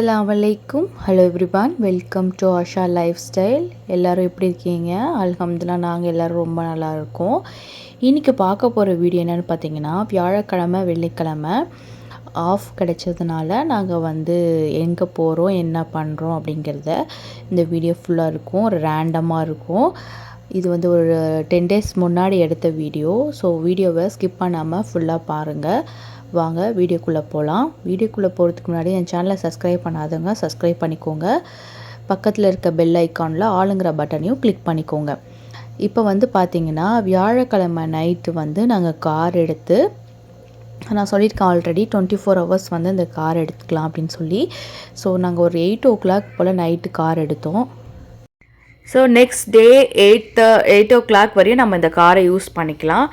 அஸ்ஸலாமு hello everyone welcome to Asha life style எல்லோரும் எப்படி இருக்கீங்க? அல்ஹம்துலில்லாஹ் நாங்கள் எல்லோரும் ரொம்ப நல்லா இருக்கோம். இன்றைக்கி பார்க்க போகிற வீடியோ என்னென்னு பார்த்தீங்கன்னா வியாழக்கிழமை வெள்ளிக்கிழமை ஆஃப் கிடைச்சதுனால நாங்கள் வந்து எங்கே போகிறோம் என்ன பண்ணுறோம் அப்படிங்கிறத இந்த வீடியோ ஃபுல்லாக இருக்கும் ஒரு ரேண்டமாக இருக்கும். இது வந்து ஒரு டென் டேஸ் முன்னாடி எடுத்த வீடியோ. ஸோ வீடியோவை ஸ்கிப் பண்ணாமல் ஃபுல்லாக பாருங்கள் வாங்க வீடியோக்குள்ளே போகலாம் வீடியோக்குள்ளே போகிறதுக்கு முன்னாடி என் சேனலை சப்ஸ்கிரைப் பண்ணாதவங்க சப்ஸ்கிரைப் பண்ணிக்கோங்க. பக்கத்தில் இருக்க பெல் ஐக்கானில் ஆளுங்கிற பட்டனையும் கிளிக் பண்ணிக்கோங்க. இப்போ வந்து பார்த்திங்கன்னா வியாழக்கிழமை நைட்டு வந்து நாங்கள் கார் எடுத்து நான் சொல்லியிருக்கேன் ஆல்ரெடி டுவெண்ட்டி ஃபோர் ஹவர்ஸ் வந்து இந்த கார் எடுத்துக்கலாம் அப்படின்னு சொல்லி. ஸோ நாங்கள் ஒரு எயிட் ஓ கிளாக் போல் நைட்டு கார் எடுத்தோம். So next day eight eight o'clock வரையும் நம்ம இந்த காரை யூஸ் பண்ணிக்கலாம்.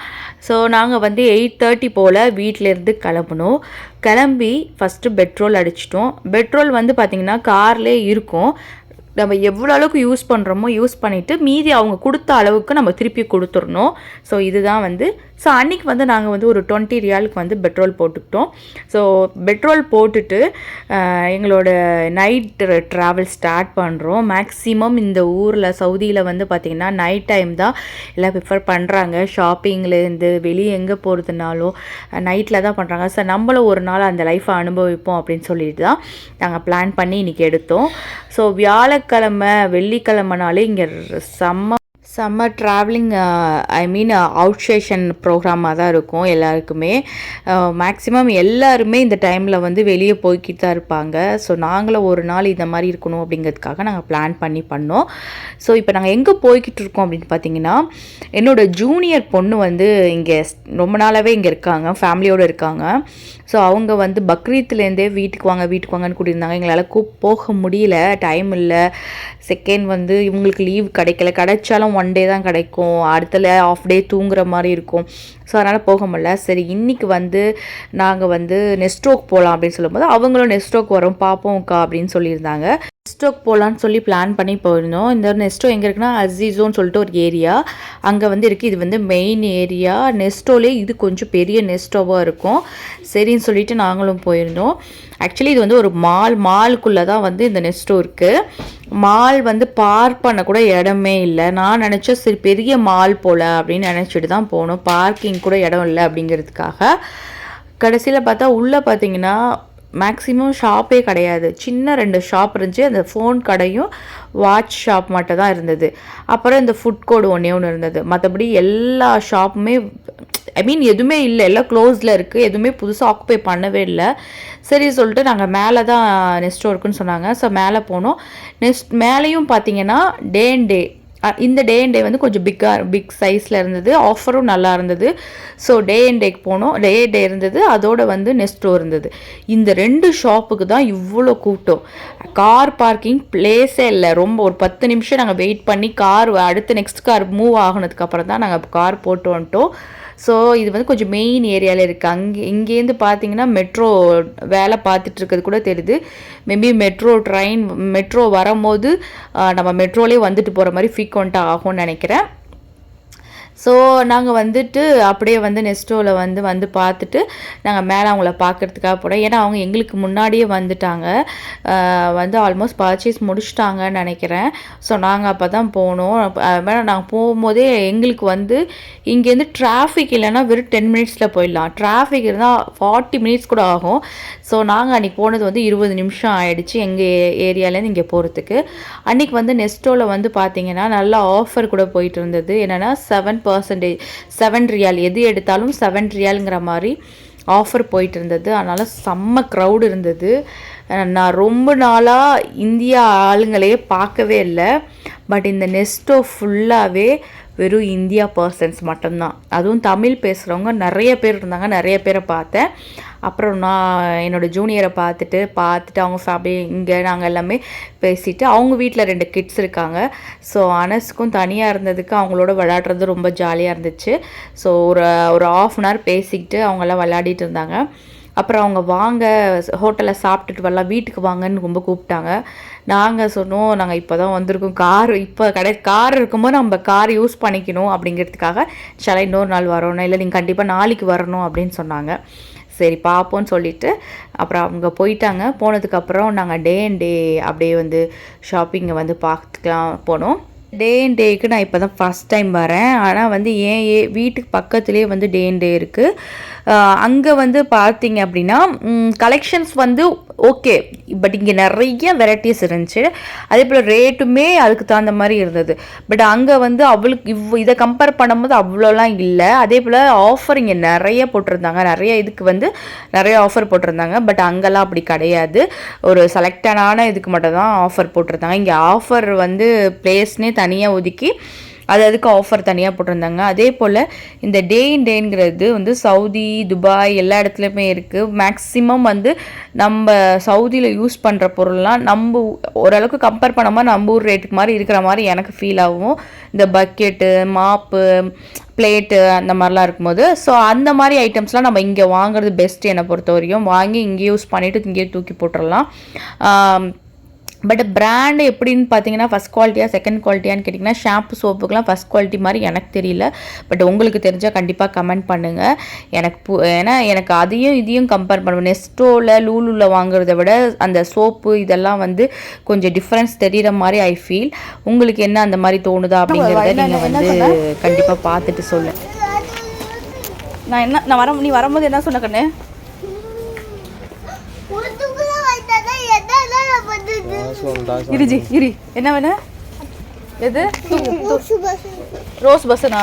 ஸோ நாங்கள் வந்து எயிட் தேர்ட்டி போல் வீட்டிலேருந்து கிளம்பணும் கிளம்பி ஃபஸ்ட்டு பெட்ரோல் அடிச்சிட்டோம். பெட்ரோல் வந்து பார்த்திங்கன்னா கார்லேயே இருக்கும். நம்ம எவ்வளோ அளவுக்கு யூஸ் பண்ணுறோமோ யூஸ் பண்ணிவிட்டு மீதி அவங்க கொடுத்த அளவுக்கு நம்ம திருப்பி கொடுத்துடணும். ஸோ இதுதான் வந்து ஸோ அன்றைக்கி வந்து நாங்கள் வந்து ஒரு டுவெண்ட்டி ரியாலுக்கு வந்து பெட்ரோல் போட்டுக்கிட்டோம். ஸோ பெட்ரோல் போட்டுட்டு எங்களோட நைட் ட்ராவல் ஸ்டார்ட் பண்ணுறோம் மேக்ஸிமம் இந்த ஊரில் சவுதியில் வந்து பார்த்திங்கன்னா நைட் டைம் தான் எல்லாம் ப்ரிஃபர் பண்ணுறாங்க ஷாப்பிங்லேருந்து வெளியே எங்கே போகிறதுனாலும் நைட்டில் தான் பண்ணுறாங்க ஸோ நம்மளும் ஒரு நாள் அந்த லைஃப்பை அனுபவிப்போம் அப்படின்னு சொல்லிட்டு தான் நாங்கள் பிளான் பண்ணி இன்றைக்கி எடுத்தோம். ஸோ வியாழக்கிழமை வெள்ளிக்கிழமைனாலே இங்கே செம்ம summer travelling I mean outstation ப்ரோக்ராமாக தான் இருக்கும் எல்லாருக்குமே. மேக்ஸிமம் எல்லாருமே இந்த டைமில் வந்து வெளியே போய்கிட்டு தான் இருப்பாங்க. ஸோ நாங்களும் ஒரு நாள் இந்த மாதிரி இருக்கணும் அப்படிங்கிறதுக்காக நாங்கள் பிளான் பண்ணி பண்ணோம். ஸோ இப்போ நாங்கள் எங்கே போய்கிட்டு இருக்கோம் அப்படின்னு பார்த்தீங்கன்னா என்னோடய ஜூனியர் பொண்ணு வந்து இங்கே ரொம்ப நாளாகவே இங்கே இருக்காங்க ஃபேமிலியோடு இருக்காங்க. ஸோ அவங்க வந்து பக்ரீத்துலேருந்தே வீட்டுக்கு வாங்க வீட்டுக்கு வாங்கன்னு கூட்டியிருந்தாங்க. எங்களால் கூப் போக முடியல டைம் இல்லை. செகண்ட் வந்து இவங்களுக்கு லீவ் கிடைக்கல. கிடைச்சாலும் ஒன் டே தான் கிடைக்கும். அடுத்தல ஆஃப் டே தூங்குற மாதிரி இருக்கும். ஸோ அதனால் போக முடியல. சரி இன்றைக்கி வந்து நாங்கள் வந்து நெஸ்ட்ரோக் போகலாம் அப்படின்னு சொல்லும்போது அவங்களும் நெஸ்ட்ரோக் வரும். பார்ப்போம்க்கா அப்படின்னு சொல்லியிருந்தாங்க. நெஸ்டோக் போகலான்னு சொல்லி பிளான் பண்ணி போயிருந்தோம். இந்த நெஸ்டோ எங்கே இருக்குன்னா அசிசோன்னு சொல்லிட்டு ஒரு ஏரியா அங்கே வந்து இருக்குது இது வந்து மெயின் ஏரியா நெஸ்டோலே இது கொஞ்சம் பெரிய நெஸ்டோவாக இருக்கும். சரின்னு சொல்லிட்டு நாங்களும் போயிருந்தோம். ஆக்சுவலி இது வந்து ஒரு மால் மாலுக்குள்ளே தான் வந்து இந்த நெஸ்டோ இருக்குது மால் வந்து பார்க் பண்ண கூட இடமே இல்லை. நான் நினச்சேன் சரி பெரிய மால் போல் அப்படின்னு நினச்சிட்டு தான் போனோம். பார்க்கிங் கூட இடம் இல்லை அப்படிங்கிறதுக்காக. கடைசியில் பார்த்தா உள்ளே பார்த்தீங்கன்னா மேக்ஸிமம் ஷாப்பே கிடையாது. சின்ன ரெண்டு ஷாப் இருந்துச்சு. அந்த ஃபோன் கடையும் வாட்ச் ஷாப் மட்டும் தான் இருந்தது. அப்புறம் இந்த ஃபுட் கோடு ஒன்றே ஒன்று இருந்தது. மற்றபடி எல்லா ஷாப்புமே ஐ மீன் எதுவுமே இல்லை. எல்லாம் க்ளோஸில் இருக்குது எதுவுமே புதுசாக ஆக்குப்பை பண்ணவே இல்லை. சரி சொல்லிட்டு நாங்கள் மேலே தான் நெஸ்ட் இருக்குன்னு சொன்னாங்க. ஸோ மேலே போனோம். நெஸ்ட் மேலேயும் பார்த்தீங்கன்னா டே அண்ட் டே இந்த டே அண்ட் டே வந்து கொஞ்சம் பிக்காக பிக் சைஸில் இருந்தது. ஆஃபரும் நல்லா இருந்தது. ஸோ டே அண்ட் டேக்கு போனோம். டே டே இருந்தது. அதோட வந்து நெஸ்டோ இருந்தது. இந்த ரெண்டு ஷாப்புக்கு தான் இவ்வளோ கூட்டம். கார் பார்க்கிங் பிளேஸே இல்லை. ரொம்ப ஒரு பத்து நிமிஷம் நாங்கள் வெயிட் பண்ணி கார் அடுத்த நெக்ஸ்ட் கார் மூவ் ஆகினதுக்கப்புறம் தான் நாங்கள் கார் போட்டு வந்துட்டோம். ஸோ இது வந்து கொஞ்சம் மெயின் ஏரியாவில் இருக்குது அங்கே இங்கேருந்து பார்த்தீங்கன்னா மெட்ரோ வேலை பார்த்துட்டு இருக்கிறது கூட தெரியுது. மேபி மெட்ரோ ட்ரெயின் மெட்ரோ வரும்போது நம்ம மெட்ரோலே வந்துட்டு போகிற மாதிரி ஃப்ரீக்வெண்ட்டாக ஆகும்னு நினைக்கிறேன். ஸோ நாங்கள் வந்துட்டு அப்படியே வந்து நெஸ்டோவில் வந்து வந்து பார்த்துட்டு நாங்கள் மேலே அவங்கள பார்க்குறதுக்காக போனோம் ஏன்னா அவங்க எங்களுக்கு முன்னாடியே வந்துட்டாங்க. வந்து ஆல்மோஸ்ட் பர்ச்சேஸ் முடிச்சிட்டாங்கன்னு நினைக்கிறேன். ஸோ நாங்கள் அப்போ தான் போனோம் மேடம் நாங்கள் போகும்போதே எங்களுக்கு வந்து இங்கேருந்து டிராஃபிக் இல்லைன்னா வெறும் டென் மினிட்ஸில் போயிடலாம். டிராஃபிக் இருந்தால் ஃபார்ட்டி மினிட்ஸ் கூட ஆகும். ஸோ நாங்கள் அன்றைக்கி போனது வந்து இருபது நிமிஷம் ஆகிடுச்சு எங்கள் ஏரியாலேருந்து இங்கே போகிறதுக்கு அன்றைக்கி வந்து நெஸ்டோவில் வந்து பார்த்திங்கன்னா நல்லா ஆஃபர் கூட போயிட்டு இருந்தது. என்னென்னா செவன் பர்சன்டேஜ் செவன் ரியால் எது எடுத்தாலும் செவன் ரியாலுங்கிற மாதிரி ஆஃபர் போயிட்டு இருந்தது அதனால் செம்ம க்ரௌடு இருந்தது. நான் ரொம்ப நாளாக இந்தியா ஆளுங்களையே பார்க்கவே இல்லை. பட் இந்த நெஸ்டோ ஃபுல்லாகவே வெறும் இந்தியா பர்சன்ஸ் மட்டும்தான். அதுவும் தமிழ் பேசுகிறவங்க நிறைய பேர் இருந்தாங்க நிறைய பேரை பார்த்தேன். அப்புறம் நான் என்னோடய ஜூனியரை பார்த்துட்டு பார்த்துட்டு அவங்க ஃபேமிலி இங்கே நாங்கள் எல்லாமே பேசிவிட்டு அவங்க வீட்டில் ரெண்டு கிட்ஸ் இருக்காங்க. ஸோ அனஸ்க்கும் தனியாக இருந்ததுக்கு அவங்களோட விளையாடுறது ரொம்ப ஜாலியாக இருந்துச்சு. ஸோ ஒரு ஒரு ஆஃப் அன் ஹவர் பேசிக்கிட்டு அவங்கெல்லாம் விளையாடிட்டு இருந்தாங்க. அப்புறம் அவங்க வாங்க ஹோட்டலில் சாப்பிட்டுட்டு வரலாம் வீட்டுக்கு வாங்கன்னு ரொம்ப கூப்பிட்டாங்க. நாங்கள் சொன்னோம் நாங்கள் இப்போ தான் வந்திருக்கோம். கார் இப்போ கடை கார் இருக்கும்போது நம்ம கார் யூஸ் பண்ணிக்கணும் அப்படிங்கிறதுக்காக சில இன்னொரு நாள் வரணும் இல்லை நீங்கள் கண்டிப்பாக நாளைக்கு வரணும் அப்படின்னு சொன்னாங்க. சரி பார்ப்போம்னு சொல்லிட்டு அப்புறம் அவங்க போயிட்டாங்க. போனதுக்கப்புறம் நாங்கள் டே அண்ட் டே அப்படியே வந்து ஷாப்பிங்கை வந்து பார்த்துக்கலாம் போனோம். டே அண்ட் டேக்கு நான் இப்போ தான் ஃபஸ்ட் டைம் வரேன். ஆனால் வந்து ஏன் ஏ வீட்டுக்கு பக்கத்துலேயே வந்து டே அண்ட் டே இருக்குது அங்கே வந்து பார்த்தீங்க அப்படின்னா கலெக்ஷன்ஸ் வந்து ஓகே பட் இங்கே நிறைய வெரைட்டிஸ் இருந்துச்சு. அதே போல் ரேட்டுமே அதுக்கு தகுந்த மாதிரி இருந்தது. பட் அங்கே வந்து அவளுக்கு இவ் இதை கம்பேர் பண்ணும்போது அவ்வளோலாம் இல்லை. அதே போல் ஆஃபர் இங்கே நிறைய போட்டிருந்தாங்க. நிறைய இதுக்கு வந்து நிறைய ஆஃபர் போட்டிருந்தாங்க. பட் அங்கெல்லாம் அப்படி கிடையாது. ஒரு செலக்டடான இதுக்கு மட்டும் தான் ஆஃபர் போட்டிருந்தாங்க. இங்கே ஆஃபர் வந்து பிளேஸ்னே தனியாக ஒதுக்கி அது அதுக்கு ஆஃபர் தனியாக போட்டிருந்தாங்க. அதே போல் இந்த டே இன் டேங்கிறது வந்து சவுதி துபாய் எல்லா இடத்துலையுமே இருக்குது மேக்ஸிமம் வந்து நம்ம சவுதியில் யூஸ் பண்ணுற பொருள்லாம் நம்ம ஓரளவுக்கு கம்பேர் பண்ணாமல் நம்ம ஊர் ரேட்டுக்கு மாதிரி இருக்கிற மாதிரி எனக்கு ஃபீல் ஆகும். இந்த பக்கெட்டு மாப்பு பிளேட்டு அந்த மாதிரிலாம் இருக்கும்போது. ஸோ அந்த மாதிரி ஐட்டம்ஸ்லாம் நம்ம இங்கே வாங்குறது பெஸ்ட் என்னை பொறுத்த வரையும் வாங்கி இங்கே யூஸ் பண்ணிவிட்டு இங்கேயே தூக்கி போட்டுடலாம் பட் பிராண்டு எப்படின்னு பார்த்தீங்கன்னா ஃபஸ்ட் குவாலிட்டியாக செகண்ட் குவாலிட்டியான்னு கேட்டிங்கன்னா ஷாம்பு சோப்புக்கெலாம் ஃபஸ்ட் குவாலிட்டி மாதிரி எனக்கு தெரியல. பட் உங்களுக்கு தெரிஞ்சால் கண்டிப்பாக கமெண்ட் பண்ணுங்கள் எனக்கு பு ஏன்னா எனக்கு அதையும் இதையும் கம்பேர் பண்ணுவேன் நெஸ்டோவில் லூலுவில் வாங்குறத விட அந்த சோப்பு இதெல்லாம் வந்து கொஞ்சம் டிஃப்ரென்ஸ் தெரிகிற மாதிரி ஐ ஃபீல் உங்களுக்கு என்ன அந்த மாதிரி தோணுதா அப்படிங்கிறத நீங்கள் வந்து கண்டிப்பாக பார்த்துட்டு சொல்லு நான் என்ன நான் வர நீ வரும்போது என்ன சொன்ன கண்ணு? இரு இரு. என்ன வேணும் எது? ரோஸ் பஸ்ஸுனா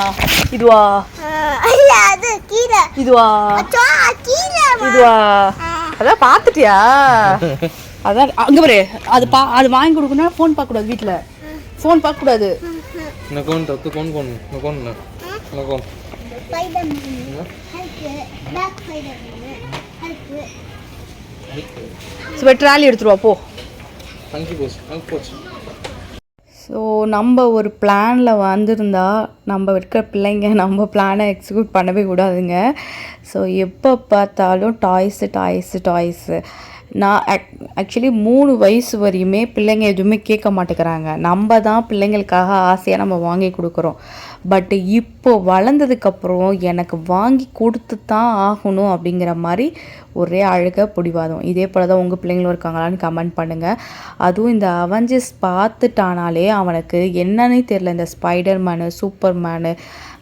இதுவா? இதுவா? இதுவா? அதான் பார்த்துட்டியா? அதான் அங்க பாரு. அது பா அது வாங்கி கொடுக்கணும் ஃபோன் பார்க்க கூடாது வீட்ல ஃபோன் பார்க்க கூடாது நகோன் தக்கு கோன் கோன் நகோன் நகோன் ஸ்வெட்டர் ஆலி எடுத்துருவா போ. அங்கே போச்சு அங்கே போச்சு ஸோ நம்ம ஒரு பிளானில் வந்திருந்தா நம்ம இருக்கிற பிள்ளைங்க நம்ம பிளானை எக்ஸிக்யூட் பண்ணவே கூடாதுங்க. ஸோ எப்போ பார்த்தாலும் டாய்ஸு டாய்ஸு டாய்ஸு நான் ஆக் ஆக்சுவலி மூணு வயசு வரையுமே பிள்ளைங்க எதுவுமே கேட்க மாட்டேங்கிறாங்க. நம்ம தான் பிள்ளைங்களுக்காக ஆசையாக நம்ம வாங்கி கொடுக்குறோம். பட் இப்போ வளர்ந்ததுக்கப்புறம் எனக்கு வாங்கி கொடுத்து தான் ஆகணும் அப்படிங்கிற மாதிரி ஒரே அழகாக பிடிவாதம். இதே போல் தான் உங்கள் பிள்ளைங்களும் இருக்காங்களான்னு கமெண்ட் பண்ணுங்கள் அதுவும் இந்த அவஞ்சஸ் பார்த்துட்டானாலே அவனுக்கு என்னன்னே தெரில இந்த ஸ்பைடர் மேனு சூப்பர் மேனு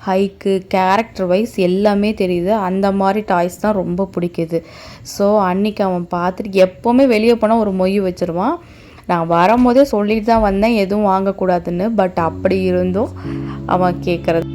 ஹைக்கு கேரக்டர் வைஸ் எல்லாமே தெரியுது. அந்த மாதிரி டாய்ஸ் தான் ரொம்ப பிடிக்குது. ஸோ அன்னைக்கு அவன் பார்த்துட்டு எப்போவுமே வெளியே போனால் ஒரு மொய் வச்சுருவான். நான் வரும்போதே சொல்லிட்டு தான் வந்தேன் எதுவும் வாங்கக்கூடாதுன்னு. பட் அப்படி இருந்தும் அவன் கேட்குறது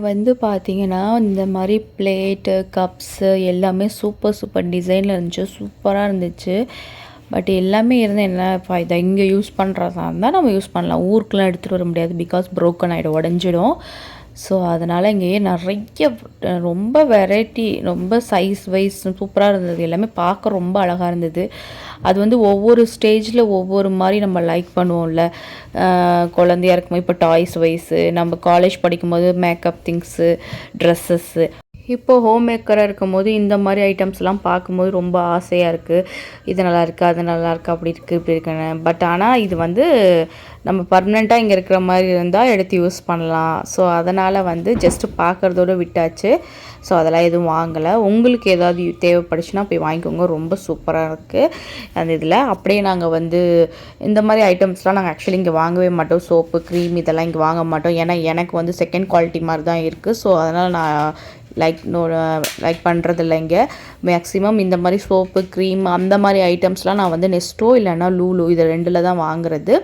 வந்து பார்த்தீங்கன்னா இந்த மாதிரி பிளேட்டு கப்ஸு எல்லாமே சூப்பர் சூப்பர் டிசைனில் இருந்துச்சு. சூப்பராக இருந்துச்சு. பட் எல்லாமே இருந்தால் என்ன ஃபாய்தா இங்கே யூஸ் பண்ணுறதா இருந்தால் நம்ம யூஸ் பண்ணலாம். ஊருக்குலாம் எடுத்துகிட்டு வர முடியாது. பிகாஸ் ப்ரோக்கன் ஆகிடும் உடஞ்சிடும். ஸோ அதனால் இங்கேயே நிறைய ரொம்ப வெரைட்டி ரொம்ப சைஸ் வைஸ் சூப்பராக இருந்தது. எல்லாமே பார்க்க ரொம்ப அழகாக இருந்தது. அது வந்து ஒவ்வொரு ஸ்டேஜில் ஒவ்வொரு மாதிரி நம்ம லைக் பண்ணுவோம்ல. குழந்தையா இருக்கும்போது இப்போ டாய்ஸ் வைஸு நம்ம காலேஜ் படிக்கும்போது மேக்கப் திங்ஸு ட்ரெஸ்ஸஸ்ஸு இப்போ ஹோம் மேக்கராக இருக்கும்போது இந்த மாதிரி ஐட்டம்ஸ்லாம் பார்க்கும்போது ரொம்ப ஆசையாக இருக்குது இது நல்லா இருக்குது அது நல்லா இருக்குது அப்படி இருக்குது இப்படி இருக்குன்னு. பட் ஆனால் இது வந்து நம்ம பர்மனெண்ட்டாக இங்கே இருக்கிற மாதிரி இருந்தால் எடுத்து யூஸ் பண்ணலாம். ஸோ அதனால் வந்து ஜஸ்ட்டு பார்க்குறதோடு விட்டாச்சு. ஸோ அதெல்லாம் எதுவும் வாங்கலை. உங்களுக்கு ஏதாவது தேவைப்படுச்சுன்னா போய் வாங்கிக்கோங்க. ரொம்ப சூப்பராக இருக்குது அந்த இதில் அப்படியே நாங்கள் வந்து இந்த மாதிரி ஐட்டம்ஸ்லாம் நாங்கள் ஆக்சுவலி இங்கே வாங்கவே மாட்டோம். சோப்பு க்ரீம் இதெல்லாம் இங்கே வாங்க மாட்டோம். ஏன்னா எனக்கு வந்து செகண்ட் குவாலிட்டி மாதிரி தான் இருக்குது ஸோ அதனால் நான் லைக் நோ லைக் பண்ணுறதில்ல இங்கே. மேக்ஸிமம் இந்த மாதிரி சோப்பு க்ரீம் அந்த மாதிரி ஐட்டம்ஸ்லாம் நான் வந்து நெஸ்ட்டோ இல்லைன்னா லூலு இது ரெண்டில் தான் வாங்குறது.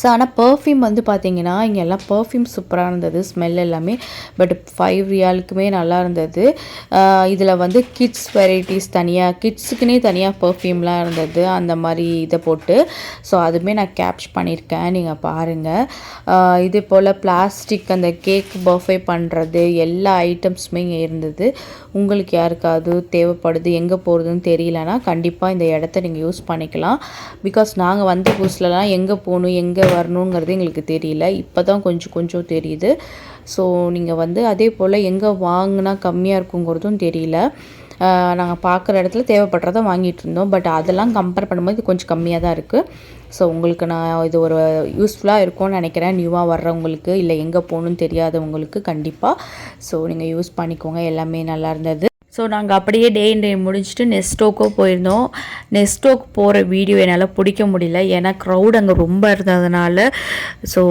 ஸோ ஆனால் பர்ஃப்யூம் வந்து பார்த்தீங்கன்னா இங்கே எல்லாம் பர்ஃப்யூம் சூப்பராக இருந்தது ஸ்மெல் எல்லாமே. பட் ஃபைவ் ரியாலுக்குமே நல்லா இருந்தது. இதில் வந்து கிட்ஸ் வெரைட்டிஸ் தனியாக கிட்ஸுக்குனே தனியாக பர்ஃப்யூம்லாம் இருந்தது அந்த மாதிரி இதை போட்டு. ஸோ அதுவுமே நான் கேப்ச் பண்ணியிருக்கேன் நீங்கள் பாருங்கள் இதே போல் பிளாஸ்டிக் அந்த கேக் பர்ஃபே பண்ணுறது எல்லா ஐட்டம்ஸுமே இங்கே இருந்தது. உங்களுக்கு யாருக்காவது தேவைப்படுது எங்கே போகிறதுன்னு தெரியலனா கண்டிப்பாக இந்த இடத்த நீங்கள் யூஸ் பண்ணிக்கலாம். பிகாஸ் நாங்கள் வந்த புதுசுலலாம் எங்கே போகணும் எங்கே வரணுங்கிறது எங்களுக்கு தெரியல. இப்போ தான் கொஞ்சம் கொஞ்சம் தெரியுது. ஸோ நீங்கள் வந்து அதே போல் எங்கே வாங்கினா கம்மியாக இருக்குங்கிறதும் தெரியல. நாங்கள் பார்க்குற இடத்துல தேவைப்படுறத வாங்கிட்டு இருந்தோம். பட் அதெல்லாம் கம்பேர் பண்ணும்போது இது கொஞ்சம் கம்மியாக தான் இருக்குது ஸோ உங்களுக்கு நான் இது ஒரு யூஸ்ஃபுல்லாக இருக்கும்னு நினைக்கிறேன். நியூவாக வர்றவங்களுக்கு இல்லை எங்கே போகணுன்னு தெரியாதவங்களுக்கு கண்டிப்பாக ஸோ நீங்கள் யூஸ் பண்ணிக்கோங்க. எல்லாமே நல்லா இருந்தது. ஸோ நாங்கள் அப்படியே டே இன் டே முடிச்சுட்டு நெஸ்டோக்கோ போயிருந்தோம். நெஸ்டோக் போகிற வீடியோ என்னால் பிடிக்க முடியல. ஏன்னா க்ரௌட் அங்கே ரொம்ப இருந்ததுனால ஸோ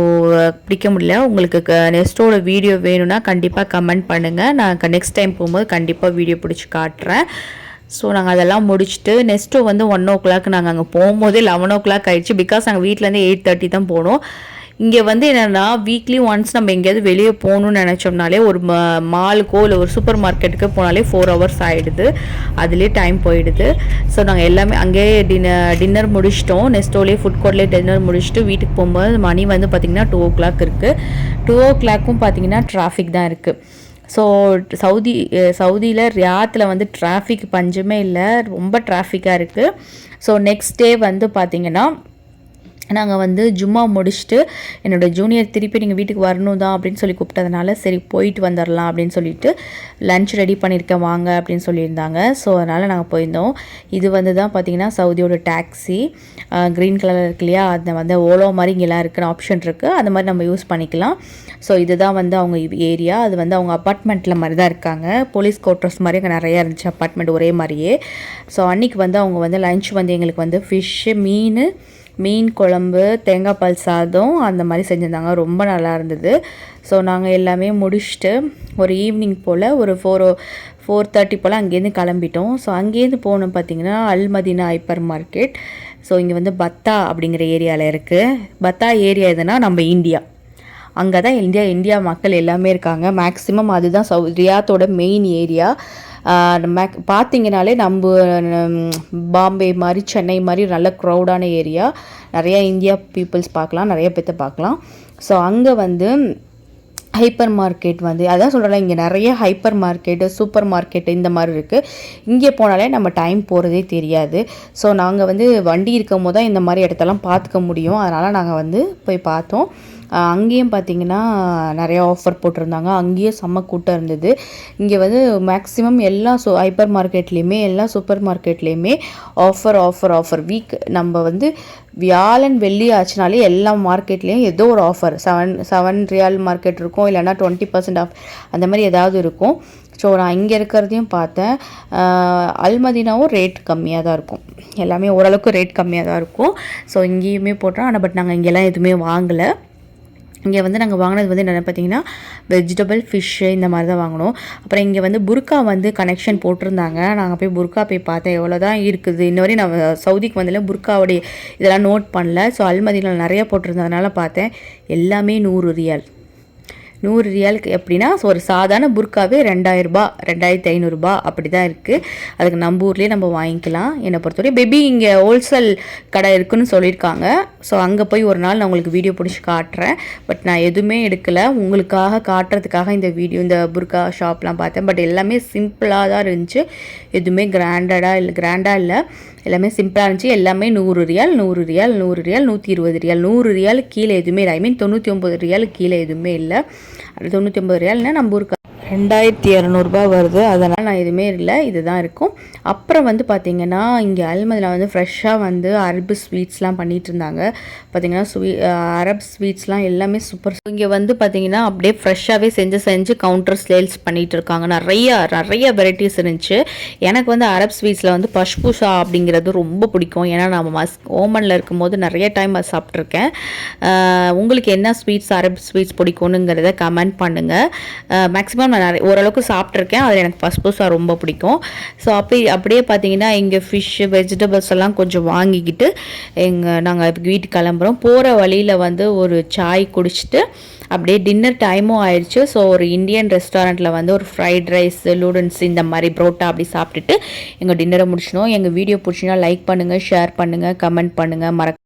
பிடிக்க முடியல. உங்களுக்கு நெஸ்டோட வீடியோ வேணும்னா கண்டிப்பாக கமெண்ட் பண்ணுங்கள் நான் நெக்ஸ்ட் டைம் போகும்போது கண்டிப்பாக வீடியோ பிடிச்சி காட்டுறேன். ஸோ நாங்கள் அதெல்லாம் முடிச்சுட்டு நெக்ஸ்ட்டு வந்து ஒன் ஓ கிளாக் நாங்கள் அங்கே போகும்போதே லெவன் ஓ கிளாக் ஆகிடுச்சு பிகாஸ் நாங்கள் வீட்டிலேருந்து எயிட் தேர்ட்டி தான் போனோம். இங்கே வந்து என்னென்னா வீக்லி ஒன்ஸ் நம்ம எங்கேயாவது வெளியே போகணும்னு நினச்சோம்னாலே ஒரு மாலுக்கோ இல்லை ஒரு சூப்பர் மார்க்கெட்டுக்கு போனாலே ஃபோர் ஹவர்ஸ் ஆகிடுது அதுலேயே டைம் போயிடுது. ஸோ நாங்கள் எல்லாமே அங்கேயே டின்னர் டின்னர் முடிச்சிட்டோம். நெஸ்டோலேயே ஃபுட் கோர்ட்லேயே டின்னர் முடிச்சுட்டு வீட்டுக்கு போகும்போது மணி வந்து பார்த்திங்கன்னா டூ ஓ கிளாக் இருக்குது டூ ஓ கிளாக்கும் பார்த்திங்கன்னா டிராஃபிக் தான் இருக்குது ஸோ சவுதி சவுதியில் ரியாத்தில் வந்து டிராஃபிக் பஞ்சமே இல்லை. ரொம்ப டிராஃபிக்காக இருக்குது ஸோ நெக்ஸ்ட் டே வந்து பார்த்திங்கன்னா நாங்கள் வந்து ஜும்மா முடிச்சுட்டு என்னோடய ஜூனியர் திருப்பி நீங்கள் வீட்டுக்கு வரணும் தான் அப்படின்னு சொல்லி கூப்பிட்டதுனால சரி போயிட்டு வந்துடலாம் அப்படின்னு சொல்லிட்டு லன்ச் ரெடி பண்ணியிருக்கேன் வாங்க அப்படின்னு சொல்லியிருந்தாங்க. ஸோ அதனால் நாங்கள் போயிருந்தோம். இது வந்து தான் பார்த்திங்கன்னா சவுதியோட டாக்ஸி க்ரீன் கலர் இருக்கு இல்லையா? அதை வந்து ஓலோ மாதிரி இங்கெல்லாம் இருக்கிற ஆப்ஷன் இருக்குது அந்த மாதிரி நம்ம யூஸ் பண்ணிக்கலாம். ஸோ இதுதான் வந்து அவங்க ஏரியா அது வந்து அவங்க அப்பார்ட்மெண்ட்டில் மாதிரி தான் இருக்காங்க. போலீஸ் குவார்ட்டர்ஸ் மாதிரி அங்கே நிறையா இருந்துச்சு அப்பார்ட்மெண்ட் ஒரே மாதிரியே. ஸோ அன்றைக்கி வந்து அவங்க வந்து லன்ச் வந்து எங்களுக்கு வந்து ஃபிஷ்ஷு மீன் மீன் குழம்பு தேங்காய் பால் சாதம் அந்த மாதிரி செஞ்சுருந்தாங்க. ரொம்ப நல்லா இருந்தது. ஸோ நாங்கள் எல்லாமே முடிச்சுட்டு ஒரு ஈவினிங் போல் ஒரு ஃபோர் ஃபோர் தேர்ட்டி போல் அங்கேருந்து கிளம்பிட்டோம். ஸோ அங்கேருந்து போனோம் பார்த்தீங்கன்னா அல்மதினா ஹைப்பர் மார்க்கெட் ஸோ இங்கே வந்து பத்தா அப்படிங்கிற ஏரியாவில் இருக்குது பத்தா ஏரியா எதுனா நம்ம இந்தியா. அங்கே தான் இந்தியா இந்தியா மக்கள் எல்லாமே இருக்காங்க. மேக்ஸிமம் அதுதான் சவுரியாத்தோட மெயின் ஏரியா மேக் பார்த்தீங்கனாலே நம்ம பாம்பே மாதிரி சென்னை மாதிரி நல்ல க்ரௌடான ஏரியா நிறையா இந்தியா பீப்புள்ஸ் பார்க்கலாம் நிறைய பேர்த்த பார்க்கலாம். ஸோ அங்கே வந்து ஹைப்பர் மார்க்கெட் வந்து அதான் சொல்கிறேன் இங்கே நிறைய ஹைப்பர் மார்க்கெட்டு சூப்பர் மார்க்கெட்டு இந்த மாதிரி இருக்குது இங்கே போனாலே நம்ம டைம் போகிறதே தெரியாது. ஸோ நாங்கள் வந்து வண்டி இருக்கும் போது தான் இந்த மாதிரி இடத்தெல்லாம் பார்த்துக்க முடியும். அதனால் நாங்கள் வந்து போய் பார்த்தோம். அங்கேயும் பார்த்தீங்கன்னா நிறைய ஆஃபர் போட்டிருந்தாங்க. அங்கேயும் செம்ம கூட்டம் இருந்தது. இங்கே வந்து மேக்ஸிமம் எல்லா சூ ஹைப்பர் மார்க்கெட்லேயுமே எல்லா சூப்பர் மார்க்கெட்லேயுமே ஆஃபர் ஆஃபர் ஆஃபர் வீக் நம்ம வந்து வியாழன் வெள்ளி ஆச்சுனாலே எல்லா மார்க்கெட்லேயும் ஏதோ ஒரு offer seven seven riyal market இருக்கும் இல்லைன்னா டுவெண்ட்டி பர்சன்ட் ஆஃப் அந்த மாதிரி ஏதாவது இருக்கும். ஸோ நான் இங்கே இருக்கிறதையும் பார்த்தேன். அல்மதினாவும் ரேட் கம்மியாக தான் இருக்கும். எல்லாமே ஓரளவுக்கு ரேட் கம்மியாக தான் இருக்கும். ஸோ இங்கேயுமே போட்டோம். ஆனால் பட் நாங்கள் இங்கெல்லாம் எதுவுமே வாங்கலை. இங்கே வந்து நாங்கள் வாங்கினது வந்து என்னென்ன பார்த்தீங்கன்னா வெஜிடபிள் ஃபிஷ்ஷு இந்த மாதிரி தான் வாங்கினோம். அப்புறம் இங்கே வந்து புர்கா வந்து கனெக்ஷன் போட்டிருந்தாங்க. நாங்கள் போய் புர்கா போய் பார்த்தேன். எவ்வளோ தான் இருக்குது. இன்ன வரையும் நான் சவுதிக்கு வந்ததில்ல புர்காவுடைய இதெல்லாம் நோட் பண்ணல. ஸோ அல்மதியில் நிறைய போட்டிருந்ததுனால பார்த்தேன். எல்லாமே நூறு ரியால். நூறு ரியாலுக்கு எப்படின்னா ஒரு சாதாரண புர்காவே ரெண்டாயிரரூபா ரெண்டாயிரத்தி ஐநூறுரூபா அப்படி தான் இருக்குது அதுக்கு நம்ம ஊர்லேயே நம்ம வாங்கிக்கலாம். என்னை பொறுத்தவரையும் பேபி இங்கே ஹோல்சேல் கடை இருக்குன்னு சொல்லியிருக்காங்க. ஸோ அங்கே போய் ஒரு நாள் நான் உங்களுக்கு வீடியோ பிடிச்சி காட்டுறேன். பட் நான் எதுவுமே எடுக்கலை. உங்களுக்காக காட்டுறதுக்காக இந்த வீடியோ இந்த புர்கா ஷாப்லாம் பார்த்தேன். பட் எல்லாமே சிம்பிளாக தான் இருந்துச்சு. எதுவுமே கிராண்டடாக இல்லை கிராண்டாக இல்லை. எல்லாமே சிம்பிளாக இருந்துச்சு. எல்லாமே நூறு ரியால் நூறு ரியால் நூறு ரியால் நூற்றி இருபது ரியால் நூறு ரியால் கீழே எதுவுமே இல்லை. ஐ மீன் தொண்ணூற்றி ஒம்பது ரியால் கீழே எதுவுமே இல்லை. அது தொண்ணூற்றி ஒம்பது ரியால்னா நம்ம ஊருக்கு ரெண்டாயிரத்தி இரநூறுபா வருது. அதனால் நான் எதுவுமே இல்லை. இதுதான் இருக்கும். அப்புறம் வந்து பார்த்திங்கன்னா இங்கே அல்மதில் வந்து ஃப்ரெஷ்ஷாக வந்து அரபு ஸ்வீட்ஸ்லாம் பண்ணிகிட்டு இருந்தாங்க பார்த்திங்கன்னா ஸ்வீ அரப் ஸ்வீட்ஸ்லாம் எல்லாமே சூப்பர் இங்கே வந்து பார்த்திங்கன்னா அப்படியே ஃப்ரெஷ்ஷாகவே செஞ்சு செஞ்சு கவுண்டர் சேல்ஸ் பண்ணிகிட்டு இருக்காங்க நிறைய நிறைய வெரைட்டிஸ் இருந்துச்சு. எனக்கு வந்து அரப் ஸ்வீட்ஸில் வந்து பஷ்பூஷா அப்படிங்கிறது ரொம்ப பிடிக்கும். ஏன்னா நான் மஸ் ஓமனில் இருக்கும்போது நிறைய டைம் அது சாப்பிட்ருக்கேன் உங்களுக்கு என்ன ஸ்வீட்ஸ் அரப் ஸ்வீட்ஸ் பிடிக்கும்னுங்கிறத கமெண்ட் பண்ணுங்கள் மேக்ஸிமம் நான் நிறைய ஓரளவுக்கு சாப்பிட்ருக்கேன் அதில் எனக்கு பஸ்பூசா ரொம்ப பிடிக்கும். ஸோ அப்படி அப்படியே பார்த்தீங்கன்னா இங்கே ஃபிஷ்ஷு வெஜிடபிள்ஸ் எல்லாம் கொஞ்சம் வாங்கிக்கிட்டு எங்கள் நாங்கள் வீட்டுக்கு கிளம்புறோம். போகிற வழியில் வந்து ஒரு சாய் குடிச்சிட்டு அப்படியே டின்னர் டைமும் ஆயிடுச்சு. ஸோ ஒரு இந்தியன் ரெஸ்டாரண்ட்டில் வந்து ஒரு ஃப்ரைட் ரைஸ் லூடன்ஸ் இந்த மாதிரி புரோட்டா அப்படி சாப்பிட்டுட்டு எங்கள் டின்னரை முடிச்சினோம் எங்கள் வீடியோ பிடிச்சினா லைக் பண்ணுங்கள் ஷேர் பண்ணுங்கள் கமெண்ட் பண்ணுங்கள் மறக்க